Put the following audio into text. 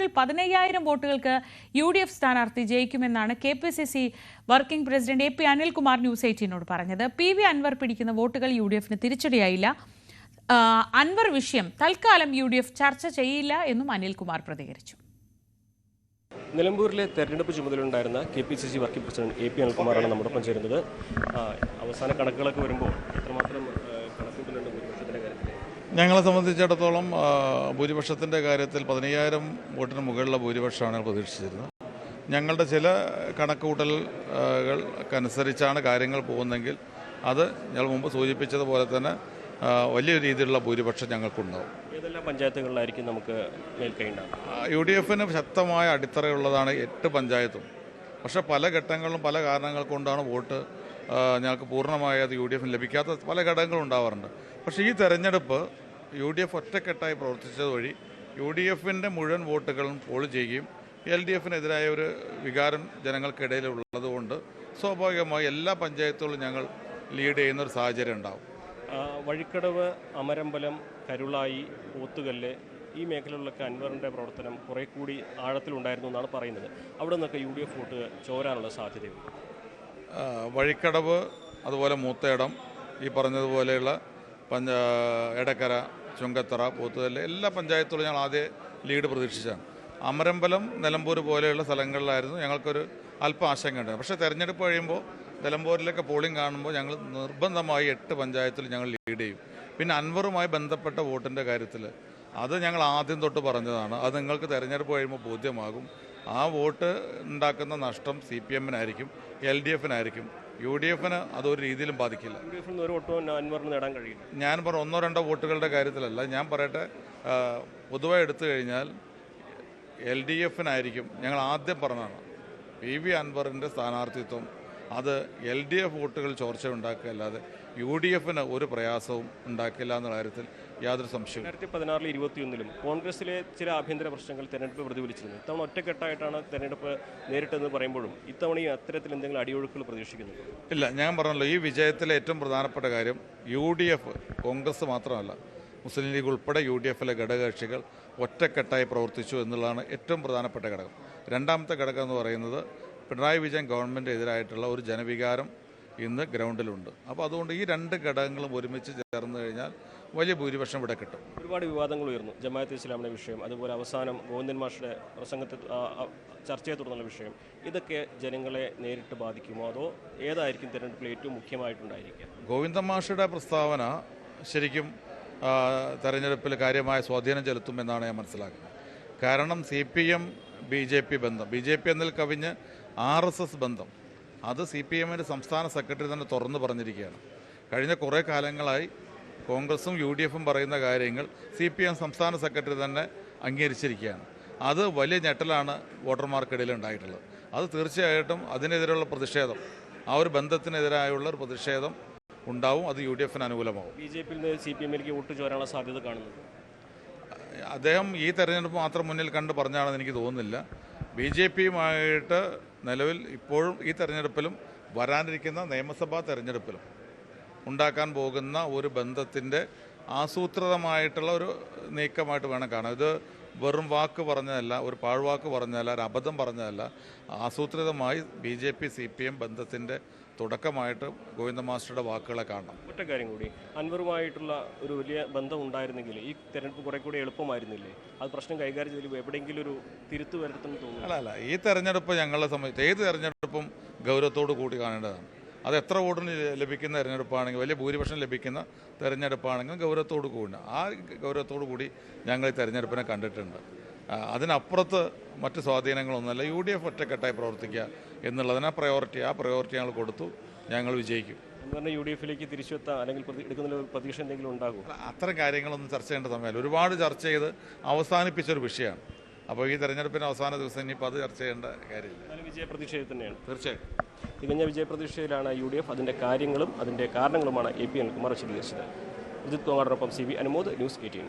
നിലമ്പൂരിൽ പതിനയ്യായിരം വോട്ടുകൾക്ക് യു ഡി എഫ് സ്ഥാനാർത്ഥി ജയിക്കുമെന്നാണ് K P C C working president A P Anilkumar news എയ്റ്റീനോട് പറഞ്ഞത്. പി വി അൻവർ പിടിക്കുന്ന വോട്ടുകൾ യു ഡി എഫിന് തിരിച്ചടിയായില്ല. അൻവർ വിഷയം തൽക്കാലം യു ഡി എഫ് ചർച്ച ചെയ്യില്ല എന്നും അനിൽകുമാർ പ്രതികരിച്ചു. നിലമ്പൂരിലെ തെരഞ്ഞെടുപ്പ് ചുമതലയുണ്ടായിരുന്ന K P C C working president A P അനിൽകുമാറാണ് നമ്മോടൊപ്പം ചേരുന്നത്. അവസാന കണക്കുകളൊക്കെ വരുമ്പോൾ എത്രമാത്രം ആ, കണക്കുകളുണ്ട് ഭൂരിപക്ഷത്തിന്റെ കാര്യത്തിൽ ഞങ്ങളെ സംബന്ധിച്ചിടത്തോളം ഭൂരിപക്ഷത്തിന്റെ കാര്യത്തിൽ പതിനയ്യായിരം വോട്ടിന് മുകളിലുള്ള ഭൂരിപക്ഷമാണ് പ്രതീക്ഷിച്ചിരുന്നത്. ഞങ്ങളുടെ ചില കണക്കുകൂട്ടലുകൾക്കനുസരിച്ചാണ് കാര്യങ്ങൾ പോകുന്നതെങ്കിൽ അത് ഞങ്ങൾ മുമ്പ് സൂചിപ്പിച്ചതുപോലെ തന്നെ വലിയ രീതിയിലുള്ള ഭൂരിപക്ഷം ഞങ്ങൾക്കുണ്ടാവും. ഏതെല്ലാം പഞ്ചായത്തുകളിലായിരിക്കും നമുക്ക് യു ഡി എഫിന് ശക്തമായ അടിത്തറയുള്ളതാണ് എട്ട് പഞ്ചായത്തും. പക്ഷേ പല ഘട്ടങ്ങളിലും പല കാരണങ്ങൾ കൊണ്ടാണ് വോട്ട് ഞങ്ങൾക്ക് പൂർണമായത് അത് യു ഡി എഫിന് ലഭിക്കാത്ത പല ഘടകങ്ങളും ഉണ്ടാവാറുണ്ട്. പക്ഷേ ഈ തെരഞ്ഞെടുപ്പ് യു ഡി എഫ് ഒറ്റക്കെട്ടായി പ്രവർത്തിച്ചത് വഴി യു ഡി എഫിന്റെ മുഴുവൻ വോട്ടുകളും പോൾ ചെയ്യുകയും എൽ ഡി എഫിനെതിരായ ഒരു വികാരം ജനങ്ങൾക്കിടയിൽ ഉള്ളതുകൊണ്ട് സ്വാഭാവികമായി എല്ലാ പഞ്ചായത്തുകളും ഞങ്ങൾ ലീഡ് ചെയ്യുന്ന ഒരു സാഹചര്യം ഉണ്ടാവും. വഴിക്കടവ് അമരമ്പലം കരുളായി പോത്തുകല്ല് ഈ മേഖലകളിലൊക്കെ അൻവറിന്റെ പ്രവർത്തനം കുറേ കൂടി ആഴത്തിലുണ്ടായിരുന്നു എന്നാണ് പറയുന്നത്. അവിടെ നിന്നൊക്കെ യു ഡി എഫ് വോട്ട് ചോരാനുള്ള സാധ്യതയുണ്ട്. വഴിക്കടവ് അതുപോലെ മൂത്തേടം ഈ പറഞ്ഞതുപോലെയുള്ള പഞ്ച എടക്കര ചുങ്കത്തറ പോത്തുകല്ല് എല്ലാ പഞ്ചായത്തുകളും ഞങ്ങൾ ആദ്യ ലീഡ് പ്രതീക്ഷിച്ചാണ് അമരമ്പലം നിലമ്പൂർ പോലെയുള്ള സ്ഥലങ്ങളിലായിരുന്നു ഞങ്ങൾക്കൊരു അല്പം ആശങ്കയുണ്ട് പക്ഷേ തെരഞ്ഞെടുപ്പ് കഴിയുമ്പോൾ നിലമ്പൂരിലൊക്കെ പോളിംഗ് കാണുമ്പോൾ ഞങ്ങൾ നിർബന്ധമായി എട്ട് പഞ്ചായത്തിൽ ഞങ്ങൾ ലീഡ് ചെയ്യും. പിന്നെ അൻവറുമായി ബന്ധപ്പെട്ട വോട്ടിന്റെ കാര്യത്തിൽ അത് ഞങ്ങൾ ആദ്യം തൊട്ട് പറഞ്ഞതാണ്. അത് നിങ്ങൾക്ക് തെരഞ്ഞെടുപ്പ് കഴിയുമ്പോൾ ബോധ്യമാകും. ആ വോട്ട് ഉണ്ടാക്കുന്ന നഷ്ടം സി പി എമ്മിനായിരിക്കും എൽ ഡി എഫിനായിരിക്കും. യു ഡി എഫിന് അതൊരു രീതിയിലും ബാധിക്കില്ല. നേടാൻ കഴിയില്ല. ഞാൻ പറഞ്ഞ ഒന്നോ രണ്ടോ വോട്ടുകളുടെ കാര്യത്തിലല്ല. ഞാൻ പറയട്ടെ പൊതുവായി എടുത്തു കഴിഞ്ഞാൽ എൽ ഡി എഫിനായിരിക്കും ഞങ്ങൾ ആദ്യം പറഞ്ഞതാണ്. പി വി അൻവറിന്റെ സ്ഥാനാർത്ഥിത്വം അത് എൽ ഡി എഫ് വോട്ടുകൾ ചോർച്ച ഉണ്ടാക്കുകയല്ലാതെ യു ഡി എഫിന് ഒരു പ്രയാസവും ഉണ്ടാക്കില്ല എന്ന കാര്യത്തിൽ യാതൊരു സംശയവും രണ്ടായിരത്തി പതിനാറിൽ ഇരുപത്തിയൊന്നിലും കോൺഗ്രസിലെ ചില ആഭ്യന്തര പ്രശ്നങ്ങൾ തെരഞ്ഞെടുപ്പ് പ്രതിഫലിച്ചിരുന്നു. ഇത്തവണ ഒറ്റക്കെട്ടായിട്ടാണ് തെരഞ്ഞെടുപ്പ് നേരിട്ടെന്ന് പറയുമ്പോഴും ഇത്തവണയും അത്തരത്തിൽ എന്തെങ്കിലും അടിയൊഴുക്കുകൾ പ്രതീക്ഷിക്കുന്നു. ഇല്ല ഞാൻ പറഞ്ഞല്ലോ ഈ വിജയത്തിലെ ഏറ്റവും പ്രധാനപ്പെട്ട കാര്യം യു ഡി എഫ് കോൺഗ്രസ് മാത്രമല്ല മുസ്ലിം ലീഗ് ഉൾപ്പെടെ യു ഡി എഫിലെ ഘടകകക്ഷികൾ ഒറ്റക്കെട്ടായി പ്രവർത്തിച്ചു എന്നുള്ളതാണ് ഏറ്റവും പ്രധാനപ്പെട്ട ഘടകം. രണ്ടാമത്തെ ഘടകം എന്ന് പറയുന്നത് പിണറായി വിജയൻ ഗവൺമെന്റ് എതിരായിട്ടുള്ള ഒരു ജനവികാരം ഇന്ന് ഗ്രൗണ്ടിലുണ്ട്. അപ്പോൾ അതുകൊണ്ട് ഈ രണ്ട് ഘടകങ്ങളും ഒരുമിച്ച് ചേർന്ന് കഴിഞ്ഞാൽ വലിയ ഭൂരിപക്ഷം ഇവിടെ കിട്ടും. ഒരുപാട് വിവാദങ്ങൾ ഉയർന്നു. ജമാഅത്ത് ഇസ്ലാമിന്റെ വിഷയം അതുപോലെ അവസാനം ഗോവിന്ദൻ മാഷയുടെ പ്രസംഗത്തെ ആ, ആ, ചർച്ചയെ തുടർന്നുള്ള വിഷയം ഇതൊക്കെ ജനങ്ങളെ നേരിട്ട് ബാധിക്കുമോ? അതോ ഏതായിരിക്കും തിരഞ്ഞെടുപ്പിൽ ഏറ്റവും മുഖ്യമായിട്ടുണ്ടായിരിക്കുക? ഗോവിന്ദൻ മാഷയുടെ പ്രസ്താവന ശരിക്കും തെരഞ്ഞെടുപ്പിൽ കാര്യമായ സ്വാധീനം ചെലുത്തുമെന്നാണ് ഞാൻ മനസ്സിലാക്കുന്നത്. കാരണം C P M B J P ബന്ധം. ബി ജെ പി എന്നതിൽ കവിഞ്ഞ് ആർ എസ് എസ് ബന്ധം. അത് സി പി എമ്മിന്റെ സംസ്ഥാന സെക്രട്ടറി തന്നെ തുറന്നു പറഞ്ഞിരിക്കുകയാണ്. കഴിഞ്ഞ കുറേ കാലങ്ങളായി കോൺഗ്രസും യു ഡി എഫും പറയുന്ന കാര്യങ്ങൾ സി പി എം സംസ്ഥാന സെക്രട്ടറി തന്നെ അംഗീകരിച്ചിരിക്കുകയാണ്. അത് വലിയ ഞെട്ടലാണ് വോട്ടർമാർക്കിടയിൽ ഉണ്ടായിട്ടുള്ളത്. അത് തീർച്ചയായിട്ടും അതിനെതിരെയുള്ള പ്രതിഷേധം ആ ഒരു ബന്ധത്തിനെതിരായുള്ള ഒരു പ്രതിഷേധം ഉണ്ടാവും അത് യു ഡി എഫിന് അനുകൂലമാവും. ബി ജെ പിയിൽ നിന്ന് സി പി എമ്മിലേക്ക് വോട്ട് ചോരാനുള്ള സാധ്യത കാണുന്നത് അദ്ദേഹം ഈ തെരഞ്ഞെടുപ്പ് മാത്രം മുന്നിൽ കണ്ട് പറഞ്ഞാണെന്ന് എനിക്ക് തോന്നുന്നില്ല. ബി ജെ പിയുമായിട്ട് നിലവിൽ ഇപ്പോഴും ഈ തെരഞ്ഞെടുപ്പിലും വരാനിരിക്കുന്ന നിയമസഭാ തെരഞ്ഞെടുപ്പിലും ഉണ്ടാക്കാൻ പോകുന്ന ഒരു ബന്ധത്തിന്റെ ആസൂത്രിതമായിട്ടുള്ള ഒരു നീക്കമായിട്ട് വേണം കാണാൻ. ഇത് വെറും വാക്ക് പറഞ്ഞതല്ല ഒരു പാഴ്വാക്ക് പറഞ്ഞതല്ല ഒരു അബദ്ധം പറഞ്ഞതല്ല ആസൂത്രിതമായി B J P C P M ബന്ധത്തിന്റെ തുടക്കമായിട്ട് ഗോവിന്ദ മാസ്റ്ററുടെ വാക്കുകളെ കാണണം. ഒറ്റ കാര്യം കൂടി. അൻവറുമായിട്ടുള്ള ഒരു വലിയ ബന്ധം ഉണ്ടായിരുന്നെങ്കിൽ ഈ തെരഞ്ഞെടുപ്പ് കുറെ കൂടി എളുപ്പമായിരുന്നില്ലേ? അത് പ്രശ്നം കൈകാര്യം ചെയ്യുമ്പോൾ എവിടെയെങ്കിലും ഒരു തിരുത്തു വരുത്തുന്നു തോന്നുന്നു. അല്ല അല്ല. ഈ തെരഞ്ഞെടുപ്പ് ഞങ്ങളെ സംബന്ധിച്ച് ഏത് തെരഞ്ഞെടുപ്പും ഗൗരവത്തോടു കൂടി കാണേണ്ടതാണ്. അത് എത്ര വോട്ടിന് ലഭിക്കുന്ന തിരഞ്ഞെടുപ്പാണെങ്കിലും വലിയ ഭൂരിപക്ഷം ലഭിക്കുന്ന തിരഞ്ഞെടുപ്പാണെങ്കിലും ഗൗരവത്തോടു കൂടി ആ ഗൗരവത്തോടു കൂടി ഞങ്ങൾ ഈ തെരഞ്ഞെടുപ്പിനെ കണ്ടിട്ടുണ്ട്. അതിനപ്പുറത്ത് മറ്റ് സ്വാധീനങ്ങളൊന്നുമല്ല. യു ഡി എഫ് ഒറ്റക്കെട്ടായി പ്രവർത്തിക്കുക എന്നുള്ളതിനെ പ്രയോറിറ്റി ആ പ്രയോറിറ്റി ഞങ്ങൾ കൊടുത്തു. ഞങ്ങൾ വിജയിക്കും. പറഞ്ഞാൽ യു ഡി എഫിലേക്ക് തിരിച്ചെത്താൻ അല്ലെങ്കിൽ എടുക്കുന്ന പ്രതീക്ഷ എന്തെങ്കിലും ഉണ്ടാകും അത്തരം കാര്യങ്ങളൊന്നും ചർച്ച ചെയ്യേണ്ട സമയമല്ല. ഒരുപാട് ചർച്ച ചെയ്ത് അവസാനിപ്പിച്ചൊരു വിഷയമാണ്. അപ്പോൾ ഈ തെരഞ്ഞെടുപ്പിന് അവസാന ദിവസം ഇനിയിപ്പോൾ അത് ചർച്ച ചെയ്യേണ്ട കാര്യമില്ല. വിജയ പ്രതീക്ഷ തന്നെയാണ്. തീർച്ചയായും തികഞ്ഞ വിജയപ്രതീക്ഷയിലാണ് യു ഡി എഫ്. അതിന്റെ കാര്യങ്ങളും അതിന്റെ കാരണങ്ങളുമാണ് എ പി അനിൽകുമാർ വിശദീകരിച്ചത്. Vijith കുമാറിനൊപ്പം C V Anumod news eighteen.